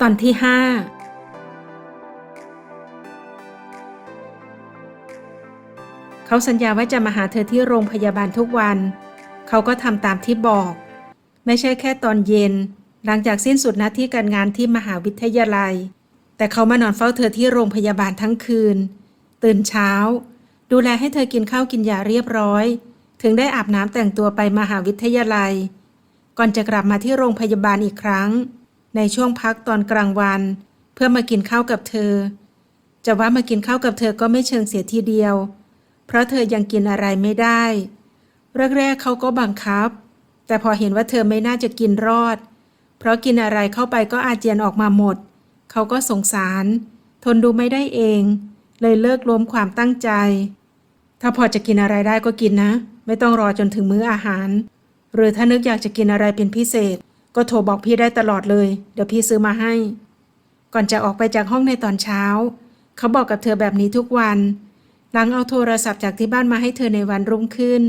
ตอนที่ห้าเขาสัญญาว่าจะมาหาเธอที่โรงพยาบาลทุกวัน เขาก็ทำตามที่บอก ไม่ใช่แค่ตอนเย็น หลังจากสิ้นสุดหน้าที่การงานที่มหาวิทยาลัย แต่เขามานอนเฝ้าเธอที่โรงพยาบาลทั้งคืน ตื่นเช้า ดูแลให้เธอกินข้าวกินยาเรียบร้อย ถึงได้อาบน้ำแต่งตัวไปมหาวิทยาลัย ก่อนจะกลับมาที่โรงพยาบาลอีกครั้ง ในช่วงพักตอนกลางวัน เพื่อมากินข้าวกับเธอ จะว่ามากินข้าวกับเธอก็ไม่เชิงเสียทีเดียว เพราะเธอยังกินอะไรไม่ได้แรกๆเขาก็บังคับ แต่พอเห็นว่าเธอไม่น่าจะกินรอด เพราะกินอะไรเข้าไปก็อาเจียนออกมาหมด เขาก็สงสาร ทนดูไม่ได้เอง เลยเลิกล้มความตั้งใจ ถ้าพอจะกินอะไรได้ก็กินนะ ไม่ต้องรอจนถึงมื้ออาหาร หรือถ้านึกอยากจะกินอะไรเป็นพิเศษ ก็โทรบอกพี่ได้ตลอดเลย เดี๋ยวพี่ซื้อมาให้ ก่อนจะออกไปจากห้องในตอนเช้า เขาบอกกับเธอแบบนี้ทุกวัน หลังเอาโทรศัพท์จากที่บ้านมาให้เธอในวันรุ่งขึ้น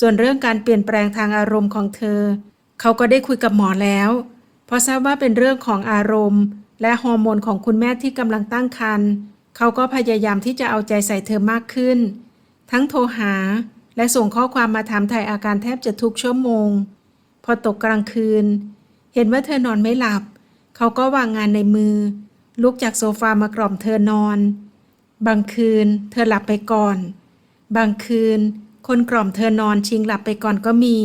ส่วนเรื่องการเปลี่ยนแปลงทางอารมณ์ของเธอ เขาก็ได้คุยกับหมอแล้ว เพราะทราบว่าเป็นเรื่องของอารมณ์ และฮอร์โมนของคุณแม่ที่กำลังตั้งครรภ์เขาก็พยายามที่จะเอาใจใส่เธอมากขึ้น ทั้งโทรหาและส่งข้อความมาถามถ่ายอาการแทบจะทุกชั่วโมง พอตกกลางคืน เห็นว่าเธอนอนไม่หลับ เขาก็วางงานในมือ ลุกจากโซฟามากล่อมเธอนอน บางคืนเธอหลับไปก่อน บางคืน คนกล่อมเธอนอนชิงหลับไปก่อนก็มี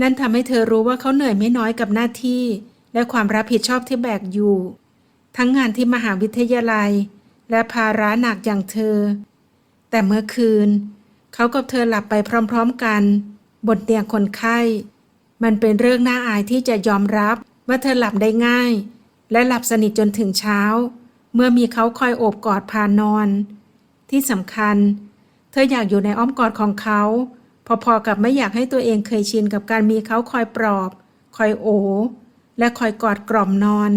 นั่นทำให้เธอรู้ว่าเขาเหนื่อยไม่น้อยกับหน้าที่ และความรับผิดชอบที่แบกอยู่ ทั้งงานที่มหาวิทยาลัย และภาระหนักอย่างเธอ แต่เมื่อคืน เขากับเธอหลับไปพร้อม ๆกัน บนเตียงคนไข้ มันเป็นเรื่องน่าอายที่จะยอมรับว่าเธอหลับได้ง่าย และหลับสนิทจนถึงเช้า เมื่อมีเขาคอยโอบกอดพานอน ที่สำคัญ เธออยากอยู่ในอ้อมกอดของเขา พอๆกับไม่อยากให้ตัวเองเคยชินกับการมีเขาคอยปลอบ คอยโอ และคอยกอดกล่อมนอน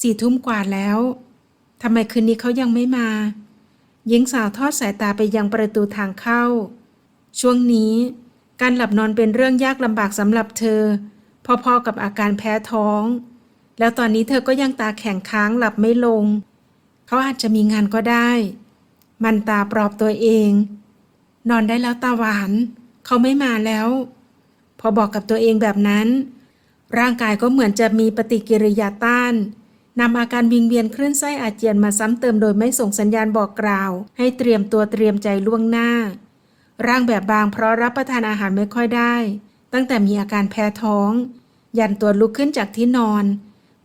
สี่ทุ่มกว่าแล้วทำไมคืนนี้เขายังไม่มา หญิงสาวทอดสายตาไปยังประตูทางเข้า ช่วงนี้ การหลับนอนเป็นเรื่องยากลำบากสำหรับเธอ พอๆกับอาการแพ้ท้อง แล้วตอนนี้เธอก็ยังตาแข็งค้างหลับไม่ลง เขาอาจจะมีงานก็ได้ มันตาปลอบตัวเอง นอนได้แล้วตาหวาน เขาไม่มาแล้ว พอบอกกับตัวเองแบบนั้น ร่างกายก็เหมือนจะมีปฏิกิริยาต้านนำอาการวิงเวียนคลื่นไส้อาเจียนมาซ้ำเติมโดยไม่ส่งสัญญาณบอกกล่าว ให้เตรียมตัวเตรียมใจล่วงหน้า ร่างแบบบางเพราะรับประทานอาหารไม่ค่อยได้ ตั้งแต่มีอาการแพ้ท้อง ยันตัวลุกขึ้นจากที่นอน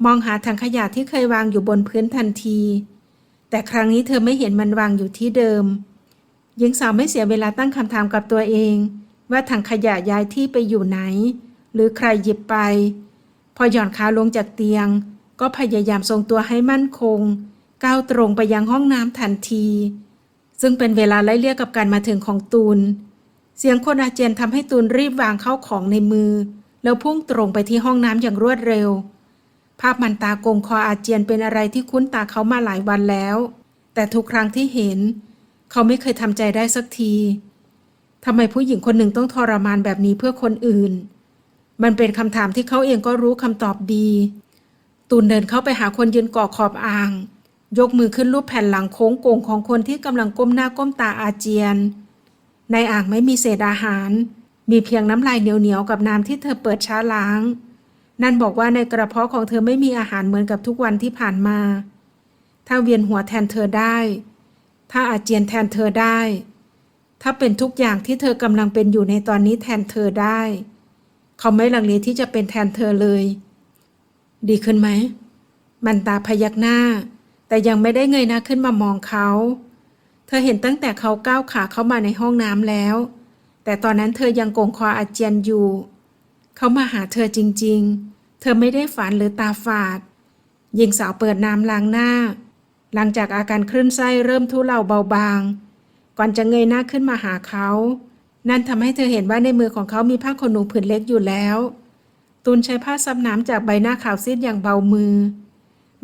มองหาถังขยะที่เคยวางอยู่บนพื้นทันที แต่ครั้งนี้เธอไม่เห็นมันวางอยู่ที่เดิม หญิงสาวไม่เสียเวลาตั้งคำถามกับตัวเอง ว่าถังขยะย้ายที่ไปอยู่ไหน หรือใครหยิบไป พอหย่อนขาลงจากเตียง ก็พยายามทรงตัวให้มั่นคงก้าวตรงไปยังห้องน้ำทันที ซึ่งเป็นเวลาไล่เลี่ยกับการมาถึงของตูน เสียงคนอาเจียนทำให้ตูนรีบวางเข้าของในมือ แล้วพุ่งตรงไปที่ห้องน้ำอย่างรวดเร็ว ภาพมันตากงคออาเจียนเป็นอะไรที่คุ้นตาเขามาหลายวันแล้ว แต่ทุกครั้งที่เห็น เขาไม่เคยทำใจได้สักทีทำไมผู้หญิงคนหนึ่งต้องทรมานแบบนี้เพื่อคนอื่น มันเป็นคำถามที่เขาเองก็รู้คำตอบดี ตูนเดินเข้าไปหาคนยืนเกาะขอบอ่าง ยกมือขึ้นรูปแผ่นหลังโค้งโก่งของคนที่กำลังก้มหน้าก้มตาอาเจียน ในอ่างไม่มีเศษอาหาร มีเพียงน้ำลายเหนียวๆกับน้ำที่เธอเปิดช้าล้าง นั่นบอกว่าในกระเพาะของเธอไม่มีอาหารเหมือนกับทุกวันที่ผ่านมา ถ้าเวียนหัวแทนเธอได้ ถ้าอาเจียนแทนเธอได้ ถ้าเป็นทุกอย่างที่เธอกำลังเป็นอยู่ในตอนนี้แทนเธอได้ เขาไม่ลังเลที่จะเป็นแทนเธอเลย ดีขึ้นไหมมันตาพยักหน้า แต่ยังไม่ได้เงยหน้าขึ้นมามองเขา เธอเห็นตั้งแต่เขาก้าวขาเข้ามาในห้องน้ำแล้ว แต่ตอนนั้นเธอยังโกงคออาเจียนอยู่ เขามาหาเธอจริง ๆ เธอไม่ได้ฝันหรือตาฝาดหญิงสาวเปิดน้ำล้างหน้า หลังจากอาการคลื่นไส้เริ่มทุเลาเบาบาง ก่อนจะเงยหน้าขึ้นมาหาเขา นั่นทำให้เธอเห็นว่าในมือของเขามีผ้าขนหนูผืนเล็กอยู่แล้ว ตูนใช้ผ้าซับน้ำจากใบหน้าขาวซีดอย่างเบามือ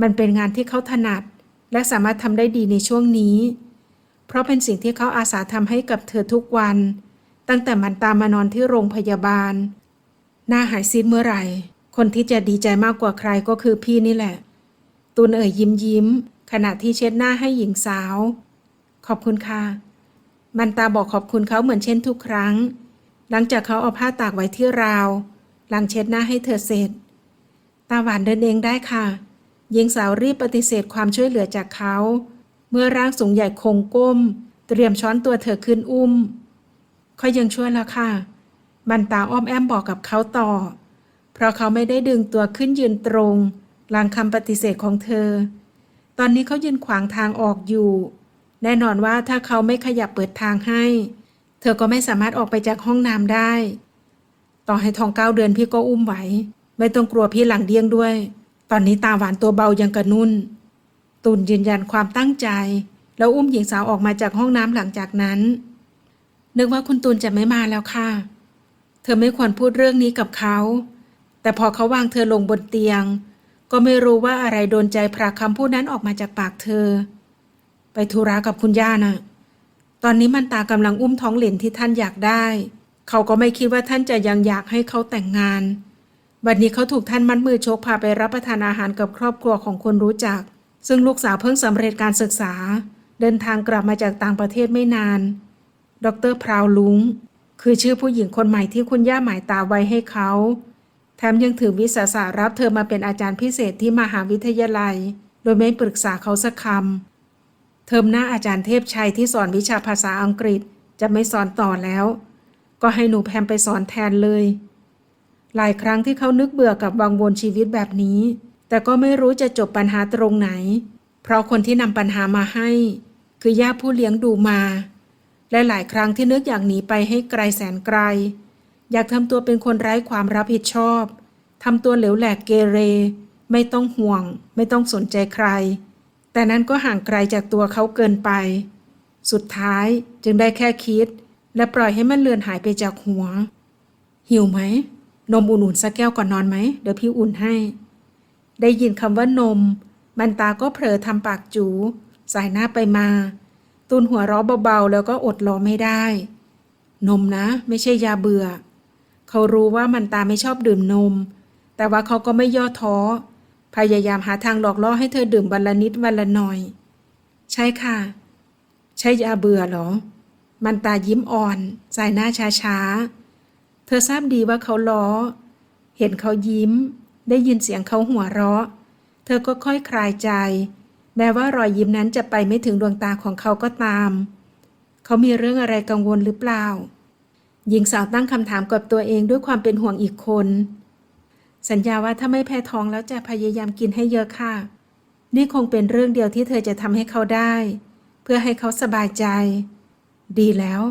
มันเป็นงานที่เขาถนัด และสามารถทำได้ดีในช่วงนี้ เพราะเป็นสิ่งที่เขาอาสาทำให้กับเธอทุกวัน ตั้งแต่มันตามมานอนที่โรงพยาบาล หน้าหายซีดเมื่อไหร่ คนที่จะดีใจมากกว่าใครก็คือพี่นี่แหละ ตูนเอ่ยยิ้มยิ้ม ขณะที่เช็ดหน้าให้หญิงสาว ขอบคุณค่ะ มันตาบอกขอบคุณเขาเหมือนเช่นทุกครั้ง หลังจากเขาเอาผ้าตากไว้ที่ราว หลังเช็ดหน้าให้เธอเสร็จ ตาหวานเดินเองได้ค่ะ หญิงสาวรีบปฏิเสธความช่วยเหลือจากเขา เมื่อร่างสูงใหญ่คงก้ม เตรียมช้อนตัวเธอขึ้นอุ้มเขายังช่วยแล้วค่ะมันตาอ้อมแอมบอกกับเขาต่อ เพราะเขาไม่ได้ดึงตัวขึ้นยืนตรง หลังคำปฏิเสธของเธอ ตอนนี้เขายืนขวางทางออกอยู่ แน่นอนว่าถ้าเขาไม่ขยับเปิดทางให้ เธอก็ไม่สามารถออกไปจากห้องน้ำได้ ต่อให้ทองเก้าเดือนพี่ก็อุ้มไหว ไม่ต้องกลัวพี่หลังเดี้ยงด้วย ตอนนี้ตาหวานตัวเบายังกระนุ่น ตุนยืนยันความตั้งใจ แล้วอุ้มหญิงสาวออกมาจากห้องน้ำหลังจากนั้น นึกว่าคุณตูนจะไม่มาแล้วค่ะ เธอไม่ควรพูดเรื่องนี้กับเขา แต่พอเขาวางเธอลงบนเตียง ก็ไม่รู้ว่าอะไรโดนใจพระคำพูดนั้นออกมาจากปากเธอ ไปธุระกับคุณย่าน่ะ ตอนนี้มันตากำลังอุ้มท้องเหลนที่ท่านอยากได้ เขาก็ไม่คิดว่าท่านจะยังอยากให้เขาแต่งงาน วันนี้เขาถูกท่านมัดมือชกพาไปรับประทานอาหารกับครอบครัวของคนรู้จัก ซึ่งลูกสาวเพิ่งสำเร็จการศึกษา เดินทางกลับมาจากต่างประเทศไม่นาน ดรพราวลุงคือชื่อผู้หญิงคนใหม่ที่คุณย่าหมายตาไว้ให้เขา แถมยังถือวิสาสะรับเธอมาเป็นอาจารย์พิเศษที่มหาวิทยาลัย โดยไม่ปรึกษาเขาสักคำเทอมหน้าอาจารย์เทพชัยที่สอนวิชาภาษาอังกฤษจะไม่สอนต่อแล้ว ก็ให้หนูแพมไปสอนแทนเลย หลายครั้งที่เขานึกเบื่อกับวังวนชีวิตแบบนี้ แต่ก็ไม่รู้จะจบปัญหาตรงไหน เพราะคนที่นำปัญหามาให้ คือย่าผู้เลี้ยงดูมา และหลายครั้งที่นึกอยากหนีไปให้ไกลแสนไกล อยากทำตัวเป็นคนไร้ความรับผิดชอบทำตัวเหลวแหลกเกเร ไม่ต้องห่วง ไม่ต้องสนใจใคร แต่นั้นก็ห่างไกลจากตัวเขาเกินไป สุดท้ายจึงได้แค่คิด และปล่อยให้มันเลือนหายไปจากหัว หิวไหม นมอุ่นๆสักแก้วก่อนนอนไหม เดี๋ยวพี่อุ่นให้ ได้ยินคำว่านม มันตาก็เผลอทำปากจู สายหน้าไปมา ตูนหัวเราะเบาๆ แล้วก็อดรอไม่ได้ นมนะ ไม่ใช่ยาเบื่อ เขารู้ว่ามันตาไม่ชอบดื่มนม แต่ว่าเขาก็ไม่ย่อท้อ พยายามหาทางหลอกล่อให้เธอดื่มวันละนิดวันละหน่อย ใช่ค่ะ ใช่ยาเบื่อเหรอ มันตายิ้มอ่อน สายหน้าช้าๆ เธอทราบดีว่าเขาล้อ เห็นเขายิ้ม ได้ยินเสียงเขาหัวเราะ เธอก็ค่อยคลายใจ แม้ว่ารอยยิ้มนั้นจะไปไม่ถึงดวงตาของเขาก็ตาม เขามีเรื่องอะไรกังวลหรือเปล่า หญิงสาวตั้งคำถามกับตัวเองด้วยความเป็นห่วงอีกคน สัญญาว่าถ้าไม่แพ้ท้องแล้วจะพยายามกินให้เยอะค่ะ นี่คงเป็นเรื่องเดียวที่เธอจะทำให้เขาได้ เพื่อให้เขาสบายใจ ดีแล้ว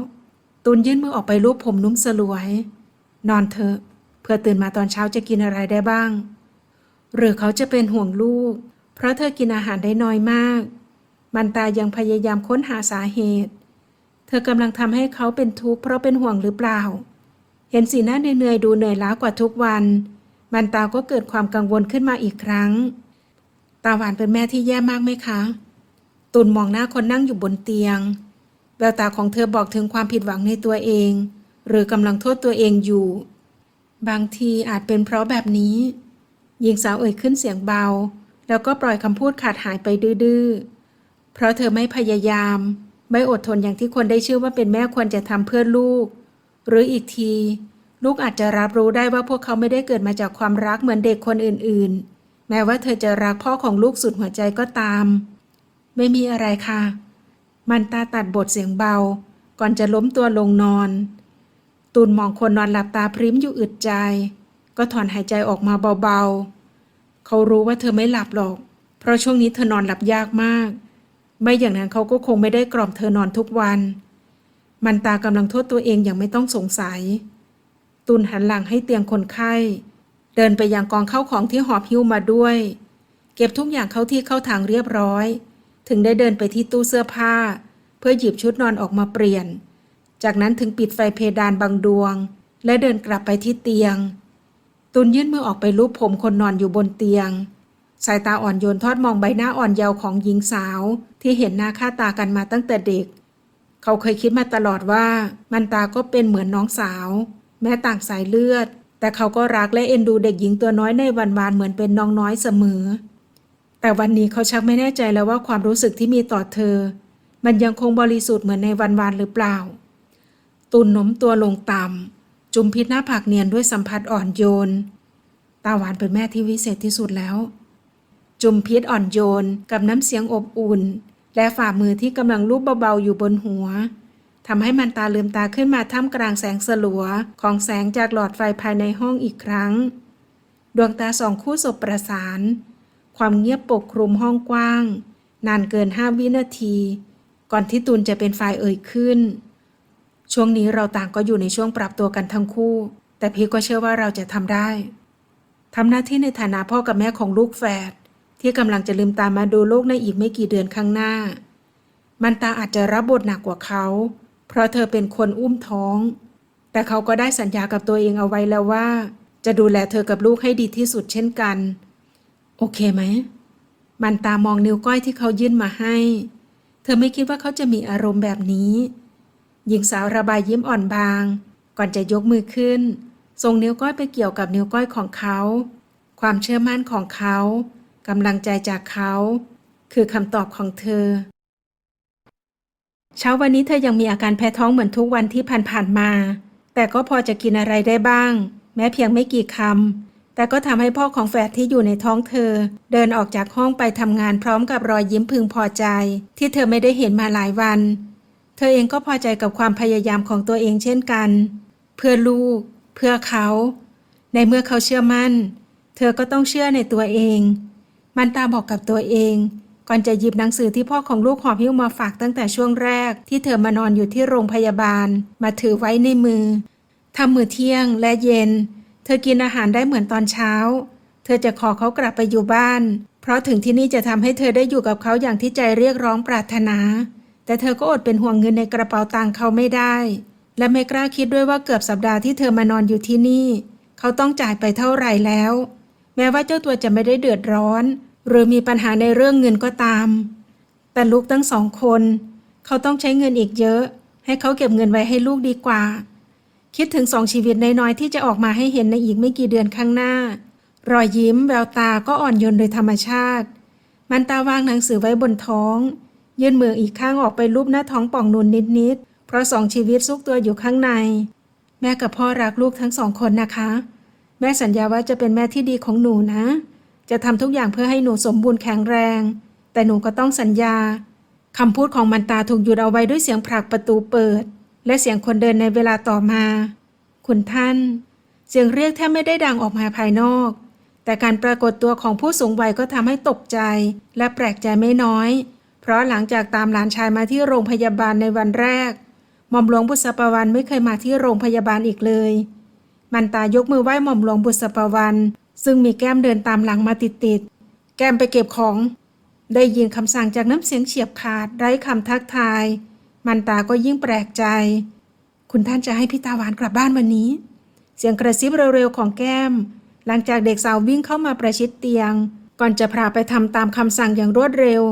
ตุนยื่นมือออกไปลูบผมนุ่มสลวย นอนเถอะ เพื่อตื่นมาตอนเช้าจะกินอะไรได้บ้าง หรือเขาจะเป็นห่วงลูก เพราะเธอกินอาหารได้น้อยมาก มันตายังพยายามค้นหาสาเหตุ เธอกำลังทำให้เขาเป็นทุกข์เพราะเป็นห่วงหรือเปล่า เห็นสีหน้าเหนื่อยๆดูเหนื่อยล้ากว่าทุกวัน มันตาก็เกิดความกังวลขึ้นมาอีกครั้ง ตาหวานเป็นแม่ที่แย่มากไหมคะ ตุนมองหน้าคนนั่งอยู่บนเตียง แววตาของเธอบอกถึงความผิดหวังในตัวเอง หรือกำลังโทษตัวเองอยู่ บางทีอาจเป็นเพราะแบบนี้ หญิงสาวเอ่ยขึ้นเสียงเบา แล้วก็ปล่อยคำพูดขาดหายไปดื้อๆ เพราะเธอไม่พยายาม ไม่อดทนอย่างที่คนได้ชื่อว่าเป็นแม่ควรจะทำเพื่อลูก หรืออีกที ลูกอาจจะรับรู้ได้ว่าพวกเขาไม่ได้เกิดมาจากความรักเหมือนเด็กคนอื่นๆ แม้ว่าเธอจะรักพ่อของลูกสุดหัวใจก็ตาม ไม่มีอะไรค่ะ มันตาตัดบทเสียงเบา ก่อนจะล้มตัวลงนอน ตูนมองคนนอนหลับตาพริ้มอยู่อึดใจ ก็ถอนหายใจออกมาเบาๆ เขารู้ว่าเธอไม่หลับหรอก เพราะช่วงนี้เธอนอนหลับยากมาก ไม่อย่างนั้นเขาก็คงไม่ได้กล่อมเธอนอนทุกวัน มันตากำลังโทษตัวเองอย่างไม่ต้องสงสัยตุนหันหลังให้เตียงคนไข้ เดินไปยังกองเข้าของที่หอบหิ้วมาด้วย เก็บทุกอย่างเข้าที่เข้าทางเรียบร้อย ถึงได้เดินไปที่ตู้เสื้อผ้า เพื่อหยิบชุดนอนออกมาเปลี่ยน จากนั้นถึงปิดไฟเพดานบางดวง และเดินกลับไปที่เตียง ตุนยื่นมือออกไปลูบผมคนนอนอยู่บนเตียง สายตาอ่อนโยนทอดมองใบหน้าอ่อนเยาว์ของหญิงสาวที่เห็นหน้าค่าตากันมาตั้งแต่เด็ก เขาเคยคิดมาตลอดว่ามันตาก็เป็นเหมือนน้องสาว แม้ต่างสายเลือด แต่เขาก็รักและเอ็นดูเด็กหญิงตัวน้อยในวันวานเหมือนเป็นน้องน้อยเสมอ แต่วันนี้เขาชักไม่แน่ใจแล้วว่าความรู้สึกที่มีต่อเธอ มันยังคงบริสุทธิ์เหมือนในวันวานหรือเปล่า ตุนโน้มตัวลงต่ำจุมพิษหน้าผากเนียนด้วยสัมผัสอ่อนโยน ตาหวานเป็นแม่ที่วิเศษที่สุดแล้ว จุมพิษอ่อนโยนกับน้ำเสียงอบอุ่น และฝ่ามือที่กำลังลูบเบาๆอยู่บนหัวทำให้มันตาลืมตาขึ้นมาท่ามกลางแสงสลัว ของแสงจากหลอดไฟภายในห้องอีกครั้ง ดวงตาสองคู่สบประสาน ความเงียบปกคลุมห้องกว้าง นานเกินห้าวินาที ก่อนที่ตูนจะเป็นฝ่ายเอ่ยขึ้น ช่วงนี้เราต่างก็อยู่ในช่วงปรับตัวกันทั้งคู่ แต่พี่ก็เชื่อว่าเราจะทำได้ทำหน้าที่ในฐานะพ่อกับแม่ของลูกแฝดที่กำลังจะลืมตามาดูโลกในอีกไม่กี่เดือนข้างหน้า มันตาอาจจะรับบทหนักกว่าเขา เพราะเธอเป็นคนอุ้มท้อง แต่เขาก็ได้สัญญากับตัวเองเอาไว้แล้วว่า จะดูแลเธอกับลูกให้ดีที่สุดเช่นกัน โอเคไหม มันตามองนิ้วก้อยที่เขายื่นมาให้ เธอไม่คิดว่าเขาจะมีอารมณ์แบบนี้ หญิงสาวระบายยิ้มอ่อนบาง ก่อนจะยกมือขึ้นส่งนิ้วก้อยไปเกี่ยวกับนิ้วก้อยของเขา ความเชื่อมั่นของเขากำลังใจจากเขา คือคำตอบของเธอ เช้าวันนี้เธอยังมีอาการแพ้ท้องเหมือนทุกวันที่ผ่านๆมา แต่ก็พอจะกินอะไรได้บ้าง แม้เพียงไม่กี่คำแต่ก็ทำให้พ่อของแฝดที่อยู่ในท้องเธอ เดินออกจากห้องไปทำงานพร้อมกับรอยยิ้มพึงพอใจ ที่เธอไม่ได้เห็นมาหลายวัน เธอเองก็พอใจกับความพยายามของตัวเองเช่นกัน เพื่อลูก เพื่อเขา ในเมื่อเขาเชื่อมั่น เธอก็ต้องเชื่อในตัวเอง มันตาบอกกับตัวเอง ก่อนจะหยิบหนังสือที่พ่อของลูกหอบหิ้วมาฝากตั้งแต่ช่วงแรก ที่เธอมานอนอยู่ที่โรงพยาบาล มาถือไว้ในมือทำมือเที่ยงและเย็น เธอกินอาหารได้เหมือนตอนเช้า เธอจะขอเขากลับไปอยู่บ้าน เพราะถึงที่นี่จะทำให้เธอได้อยู่กับเขาอย่างที่ใจเรียกร้องปรารถนา แต่เธอก็อดเป็นห่วงเงินในกระเป๋าตังค์เขาไม่ได้ และไม่กล้าคิดด้วยว่าเกือบสัปดาห์ที่เธอมานอนอยู่ที่นี่ เขาต้องจ่ายไปเท่าไหร่แล้ว แม้ว่าเจ้าตัวจะไม่ได้เดือดร้อน หรือมีปัญหาในเรื่องเงินก็ตาม แต่ลูกทั้งสองคน เขาต้องใช้เงินอีกเยอะ ให้เขาเก็บเงินไว้ให้ลูกดีกว่า คิดถึงสองชีวิตน้อยๆที่จะออกมาให้เห็นในอีกไม่กี่เดือนข้างหน้า รอยยิ้มแววตาก็อ่อนโยนโดยธรรมชาติ มันตาวางหนังสือไว้บนท้อง ยื่นมืออีกข้างออกไปรูปหน้าท้องป่องนูนนิดๆ เพราะสองชีวิตซุกตัวอยู่ข้างใน แม่กับพ่อรักลูกทั้งสองคนนะคะ แม่สัญญาว่าจะเป็นแม่ที่ดีของหนูนะ จะทำทุกอย่างเพื่อให้หนูสมบูรณ์แข็งแรง แต่หนูก็ต้องสัญญาคำพูดของมันตาถูกหยุดเอาไว้ด้วยเสียงผลักประตูเปิด และเสียงคนเดินในเวลาต่อมา คุณท่าน เสียงเรียกแทบไม่ได้ดังออกมาภายนอก แต่การปรากฏตัวของผู้สูงวัยก็ทำให้ตกใจและแปลกใจไม่น้อย ราะหลังจากตามหลานชายมาที่โรงพยาบาลในวันแรก หม่อมหลวงบุษปวันไม่เคยมาที่โรงพยาบาลอีกเลย มันตายกมือไหว้หม่อมหลวงบุษปวัน ซึ่งมีแก้มเดินตามหลังมาติดๆ แก้มไปเก็บของ ได้ยินคำสั่งจากน้ำเสียงเฉียบขาดไร้คำทักทาย มันตาก็ยิ่งแปลกใจ คุณท่านจะให้พี่ตาหวานกลับบ้านวันนี้ เสียงกระซิบเร็วๆของแก้ม หลังจากเด็กสาววิ่งเข้ามาประชิดเตียง ก่อนจะพาไปทำตามคำสั่งอย่างรวดเร็ว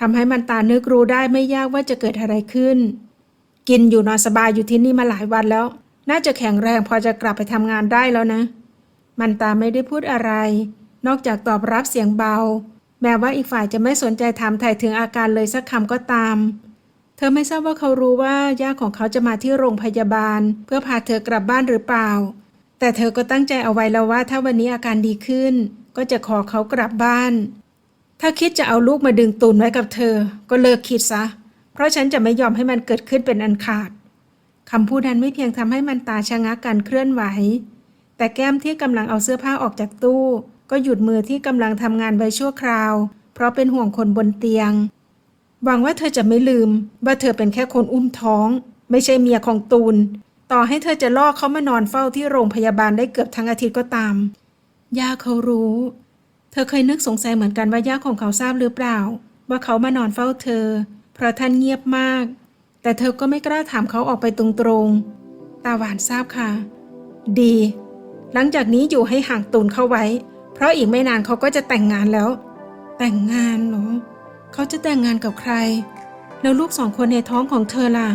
ทำให้มันตานึกรู้ได้ไม่ยากว่าจะเกิดอะไรขึ้น กินอยู่นอนสบายอยู่ที่นี่มาหลายวันแล้ว น่าจะแข็งแรงพอจะกลับไปทำงานได้แล้วนะ มันตาไม่ได้พูดอะไร นอกจากตอบรับเสียงเบา แม้ว่าอีกฝ่ายจะไม่สนใจถามไถ่ถึงอาการเลยสักคำก็ตาม เธอไม่ทราบว่าเขารู้ว่าย่าของเขาจะมาที่โรงพยาบาล เพื่อพาเธอกลับบ้านหรือเปล่า แต่เธอก็ตั้งใจเอาไว้แล้วว่าถ้าวันนี้อาการดีขึ้น ก็จะขอเขากลับบ้าน ถ้าคิดจะเอาลูกมาดึงตูนไว้กับเธอ ก็เลิกคิดซะ เพราะฉันจะไม่ยอมให้มันเกิดขึ้นเป็นอันขาดคำพูดนั้นไม่เพียงทำให้มันตาชะงักการเคลื่อนไหว แต่แก้มที่กำลังเอาเสื้อผ้าออกจากตู้ ก็หยุดมือที่กำลังทำงานไว้ชั่วคราว เพราะเป็นห่วงคนบนเตียง หวังว่าเธอจะไม่ลืม ว่าเธอเป็นแค่คนอุ้มท้อง ไม่ใช่เมียของตูน ต่อให้เธอจะล่อเขามานอนเฝ้าที่โรงพยาบาลได้เกือบทั้งอาทิตย์ก็ตามย่าเขารู้ เธอเคยนึกสงสัยเหมือนกันว่าย่าของเขาทราบหรือเปล่า ว่าเขามานอนเฝ้าเธอ เพราะท่านเงียบมาก แต่เธอก็ไม่กล้าถามเขาออกไปตรงๆ ตาหวานทราบค่ะ ดี หลังจากนี้อยู่ให้ห่างตูนเข้าไว้ เพราะอีกไม่นานเขาก็จะแต่งงานแล้ว แต่งงานเหรอ เขาจะแต่งงานกับใคร แล้วลูกสองคนในท้องของเธอล่ะ